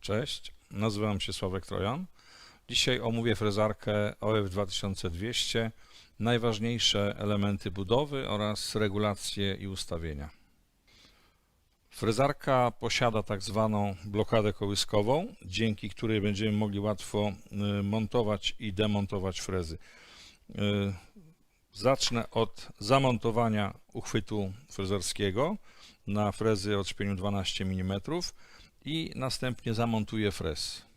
Cześć, nazywam się Sławek Trojan. Dzisiaj omówię frezarkę OF 2200, najważniejsze elementy budowy oraz regulacje i ustawienia. Frezarka posiada tak zwaną blokadę kołyskową, dzięki której będziemy mogli łatwo y, montować i demontować frezy. Y, Zacznę od zamontowania uchwytu frezerskiego na frezy o odśpieniu 12 mm i następnie zamontuję frez.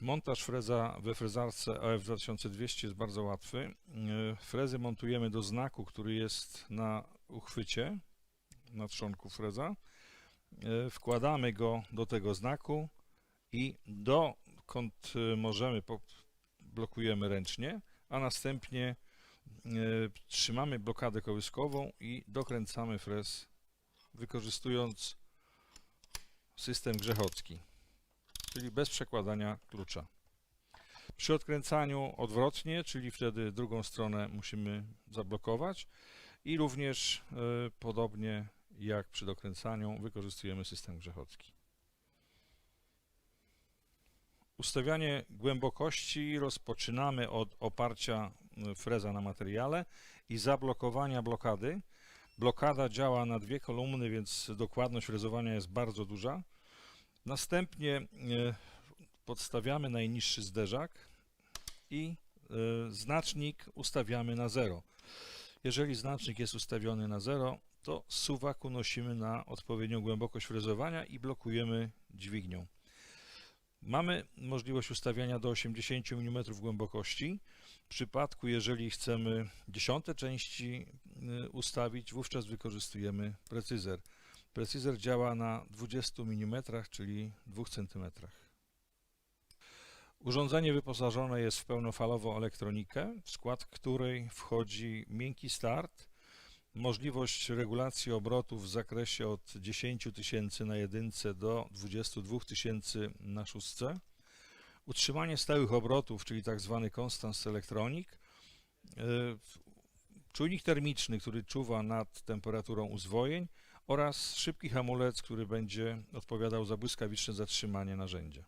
Montaż freza we frezarce OF 2200 jest bardzo łatwy. Yy, Frezy montujemy do znaku, który jest na uchwycie, na trzonku freza. Yy, Wkładamy go do tego znaku i dokąd yy, możemy po- blokujemy ręcznie, a następnie trzymamy blokadę kołyskową i dokręcamy frez wykorzystując system grzechocki, czyli bez przekładania klucza. Przy odkręcaniu odwrotnie, czyli wtedy drugą stronę musimy zablokować i również e, podobnie jak przy dokręcaniu wykorzystujemy system grzechocki. Ustawianie głębokości rozpoczynamy od oparcia e, freza na materiale i zablokowania blokady. Blokada działa na dwie kolumny, więc dokładność frezowania jest bardzo duża. Następnie e, podstawiamy najniższy zderzak i e, znacznik ustawiamy na 0. Jeżeli znacznik jest ustawiony na 0, to suwak unosimy na odpowiednią głębokość frezowania i blokujemy dźwignią. Mamy możliwość ustawiania do 80 mm głębokości. W przypadku, jeżeli chcemy dziesiąte części y, ustawić, wówczas wykorzystujemy precyzer. Precyzer działa na 20 mm, czyli 2 cm. Urządzenie wyposażone jest w pełnofalową elektronikę, w skład której wchodzi miękki start, możliwość regulacji obrotów w zakresie od 10 tysięcy na jedynce do 22 tysięcy na szóstce, utrzymanie stałych obrotów, czyli tak zwany Constance Electronic, yy, czujnik termiczny, który czuwa nad temperaturą uzwojeń oraz szybki hamulec, który będzie odpowiadał za błyskawiczne zatrzymanie narzędzia.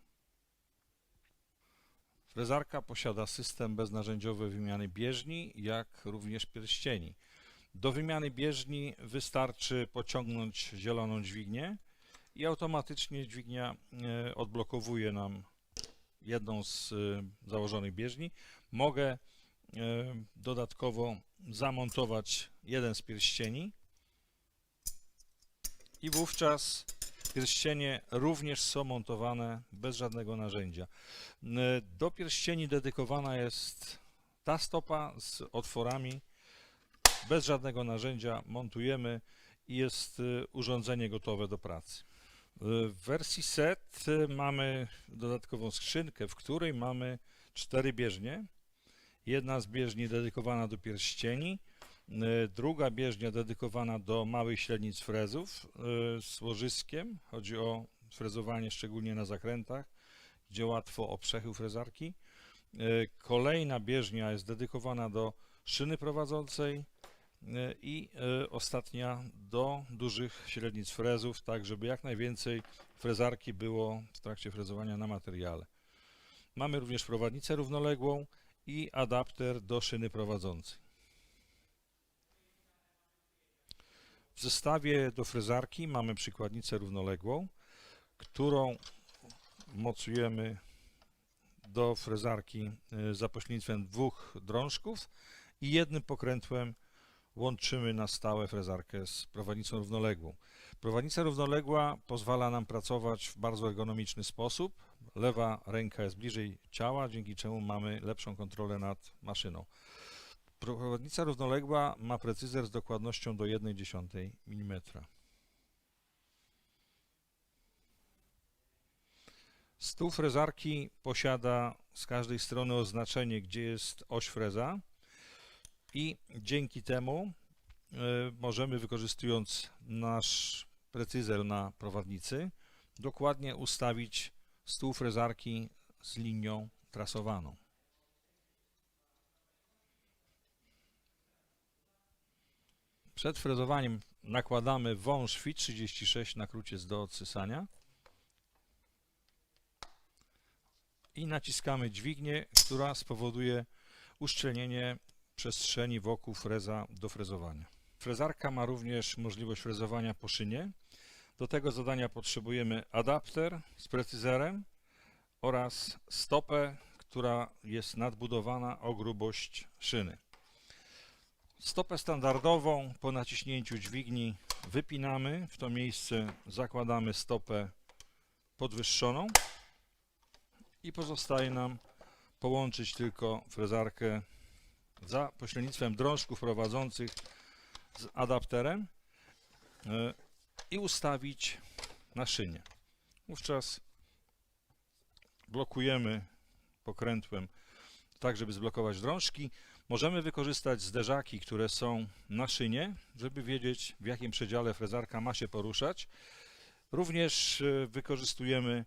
Frezarka posiada system beznarzędziowy wymiany bieżni, jak również pierścieni. Do wymiany bieżni wystarczy pociągnąć zieloną dźwignię i automatycznie dźwignia e, odblokowuje nam jedną z e, założonych bieżni. Mogę e, dodatkowo zamontować jeden z pierścieni i wówczas pierścienie również są montowane bez żadnego narzędzia. N- Do pierścieni dedykowana jest ta stopa z otworami. Bez żadnego narzędzia montujemy i jest y, urządzenie gotowe do pracy. Y, W wersji set y, mamy dodatkową skrzynkę, w której mamy cztery bieżnie. Jedna z bieżni dedykowana do pierścieni, y, druga bieżnia dedykowana do małych średnic frezów z łożyskiem. Chodzi o frezowanie szczególnie na zakrętach, gdzie łatwo o przechył frezarki. Kolejna bieżnia jest dedykowana do szyny prowadzącej i y, ostatnia do dużych średnic frezów, tak żeby jak najwięcej frezarki było w trakcie frezowania na materiale. Mamy również prowadnicę równoległą i adapter do szyny prowadzącej. W zestawie do frezarki mamy przykładnicę równoległą, którą mocujemy do frezarki y, za pośrednictwem dwóch drążków i jednym pokrętłem łączymy na stałe frezarkę z prowadnicą równoległą. Prowadnica równoległa pozwala nam pracować w bardzo ergonomiczny sposób. Lewa ręka jest bliżej ciała, dzięki czemu mamy lepszą kontrolę nad maszyną. Prowadnica równoległa ma precyzer z dokładnością do 1,1 mm. Stół frezarki posiada z każdej strony oznaczenie, gdzie jest oś freza i dzięki temu e, możemy wykorzystując nasz precyzer na prowadnicy dokładnie ustawić stół frezarki z linią trasowaną. Przed frezowaniem nakładamy wąż FI 36 na kruciec do odsysania i naciskamy dźwignię, która spowoduje uszczelnienie przestrzeni wokół freza do frezowania. Frezarka ma również możliwość frezowania po szynie. Do tego zadania potrzebujemy adapter z precyzerem oraz stopę, która jest nadbudowana o grubość szyny. Stopę standardową po naciśnięciu dźwigni wypinamy. W to miejsce zakładamy stopę podwyższoną i pozostaje nam połączyć tylko frezarkę za pośrednictwem drążków prowadzących z adapterem e, i ustawić na szynie. Wówczas blokujemy pokrętłem tak, żeby zblokować drążki. Możemy wykorzystać zderzaki, które są na szynie, żeby wiedzieć w jakim przedziale frezarka ma się poruszać. Również e, wykorzystujemy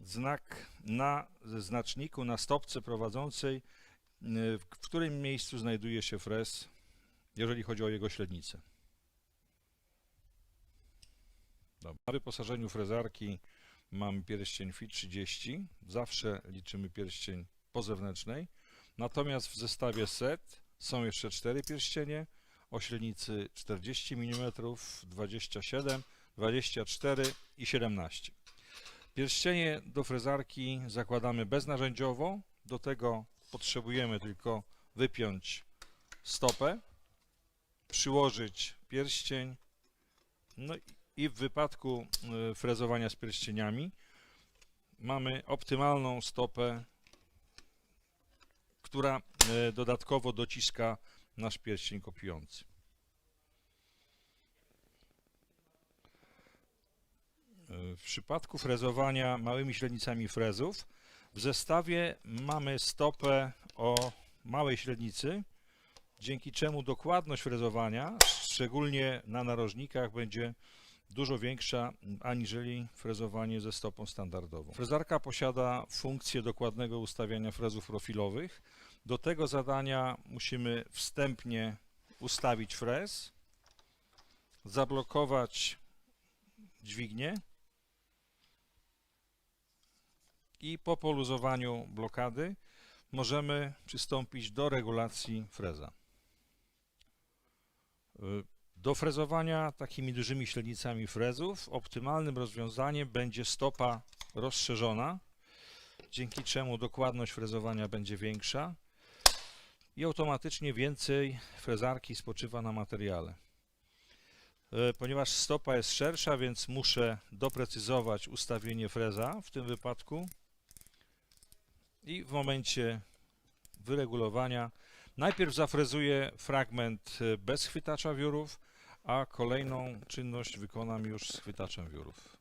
znak na znaczniku, na stopce prowadzącej, w którym miejscu znajduje się frez, jeżeli chodzi o jego średnicę. Dobra. Na wyposażeniu frezarki mamy pierścień FIT 30. Zawsze liczymy pierścień po zewnętrznej. Natomiast w zestawie set są jeszcze cztery pierścienie o średnicy 40 mm, 27, 24 i 17. Pierścienie do frezarki zakładamy beznarzędziowo. Do tego potrzebujemy tylko wypiąć stopę, przyłożyć pierścień. No i w wypadku y, frezowania z pierścieniami mamy optymalną stopę, która y, dodatkowo dociska nasz pierścień kopiujący. W przypadku frezowania małymi średnicami frezów w zestawie mamy stopę o małej średnicy, dzięki czemu dokładność frezowania, szczególnie na narożnikach, będzie dużo większa aniżeli frezowanie ze stopą standardową. Frezarka posiada funkcję dokładnego ustawiania frezów profilowych. Do tego zadania musimy wstępnie ustawić frez, zablokować dźwignię i po poluzowaniu blokady możemy przystąpić do regulacji freza. Do frezowania takimi dużymi średnicami frezów optymalnym rozwiązaniem będzie stopa rozszerzona, dzięki czemu dokładność frezowania będzie większa i automatycznie więcej frezarki spoczywa na materiale. E, Ponieważ stopa jest szersza, więc muszę doprecyzować ustawienie freza w tym wypadku i w momencie wyregulowania najpierw zafrezuję fragment e, bez chwytacza wiórów, a kolejną czynność wykonam już z chwytaczem wiórów.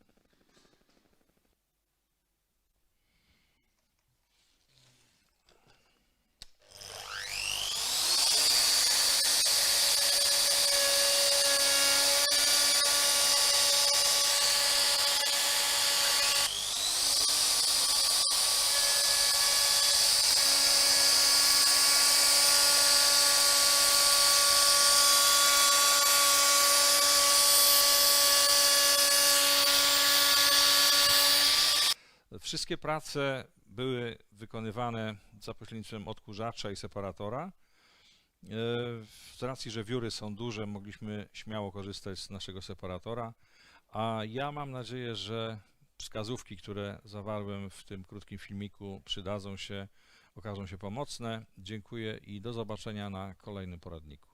Wszystkie prace były wykonywane za pośrednictwem odkurzacza i separatora. E, Z racji, że wióry są duże, mogliśmy śmiało korzystać z naszego separatora, a ja mam nadzieję, że wskazówki, które zawarłem w tym krótkim filmiku przydadzą się, okażą się pomocne. Dziękuję i do zobaczenia na kolejnym poradniku.